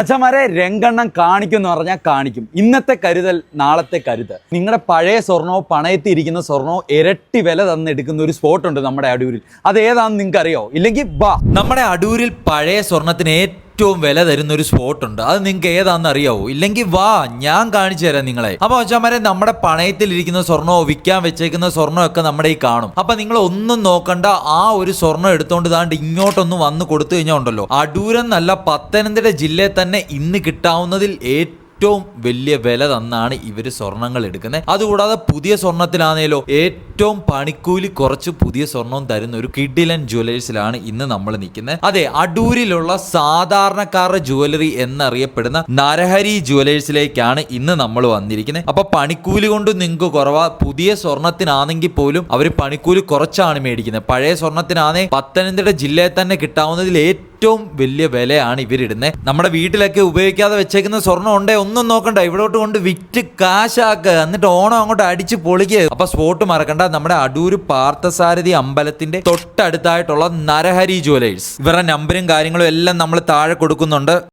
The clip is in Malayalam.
അച്ഛന്മാരെ രംഗണ്ണം കാണിക്കും എന്ന് പറഞ്ഞാൽ കാണിക്കും. ഇന്നത്തെ കരുതൽ നാളത്തെ കരുതൽ. നിങ്ങളുടെ പഴയ സ്വർണമോ പണയത്തിൽ ഇരിക്കുന്ന സ്വർണവും ഇരട്ടി വില തന്നെടുക്കുന്ന ഒരു സ്പോട്ട് ഉണ്ട് നമ്മുടെ അടൂരിൽ. അത് ഏതാണെന്ന് നിങ്ങൾക്ക് അറിയോ ഇല്ലെങ്കിൽ ബാ. നമ്മുടെ അടൂരിൽ പഴയ സ്വർണത്തിന് ഏറ്റവും വില തരുന്ന ഒരു സ്പോട്ട് ഉണ്ട് അത് നിങ്ങൾക്ക് ഏതാണെന്ന് അറിയാവോ? ഇല്ലെങ്കിൽ വാ ഞാൻ കാണിച്ചു തരാം നിങ്ങളെ. അപ്പൊ അച്ഛാമാരെ നമ്മുടെ പണയത്തിലിരിക്കുന്ന സ്വർണമോ വിൽക്കാൻ വെച്ചേക്കുന്ന സ്വർണോ ഒക്കെ നമ്മുടെ ഈ കാണും. അപ്പൊ നിങ്ങൾ ഒന്നും നോക്കണ്ട ആ ഒരു സ്വർണം എടുത്തോണ്ട് താണ്ട് ഇങ്ങോട്ടൊന്ന് വന്ന് കൊടുത്തു കഴിഞ്ഞാൽ ഉണ്ടല്ലോ. അടൂരം നല്ല പത്തനംതിട്ട ജില്ലയിൽ തന്നെ ഇന്ന് കിട്ടാവുന്നതിൽ ഏറ്റവും ഏറ്റവും വലിയ വില തന്നാണ് ഇവർ സ്വർണങ്ങൾ എടുക്കുന്നത്. അതുകൂടാതെ പുതിയ സ്വർണത്തിലാണേലോ ഏറ്റവും പണിക്കൂലി കുറച്ച് പുതിയ സ്വർണം തരുന്ന ഒരു കിഡിലൻ ജുവലേഴ്സിലാണ് ഇന്ന് നമ്മൾ നിൽക്കുന്നത്. അതെ അടൂരിലുള്ള സാധാരണക്കാരുടെ ജുവലറി എന്നറിയപ്പെടുന്ന നരഹരി ജുവലേഴ്സിലേക്കാണ് ഇന്ന് നമ്മൾ വന്നിരിക്കുന്നത്. അപ്പൊ പണിക്കൂലി കൊണ്ട് നിങ്ങൾക്ക് കുറവാ. പുതിയ സ്വർണത്തിനാണെങ്കിൽ പോലും അവർ പണിക്കൂലി കുറച്ചാണ് മേടിക്കുന്നത്. പഴയ സ്വർണത്തിനാണെ പത്തനംതിട്ട ജില്ലയിൽ തന്നെ കിട്ടാവുന്നതിൽ ഏറ്റവും വലിയ വിലയാണ് ഇവരിടുന്നത് നമ്മുടെ വീട്ടിലൊക്കെ ഉപയോഗിക്കാതെ വെച്ചേക്കുന്ന സ്വർണം ഉണ്ടേ ഒന്നും നോക്കണ്ട. ഇവിടോട്ട് കൊണ്ട് വിറ്റ് കാശാക്കുക എന്നിട്ട് ഓണം അങ്ങോട്ട് അടിച്ച് പൊളിക്കുക അപ്പൊ സ്പോട്ട് മറക്കണ്ട. നമ്മുടെ അടൂര് പാർത്ഥസാരഥി അമ്പലത്തിന്റെ തൊട്ടടുത്തായിട്ടുള്ള നരഹരി ജുവലേഴ്സ് ഇവരുടെ നമ്പരും കാര്യങ്ങളും എല്ലാം നമ്മൾ താഴെ കൊടുക്കുന്നുണ്ട്.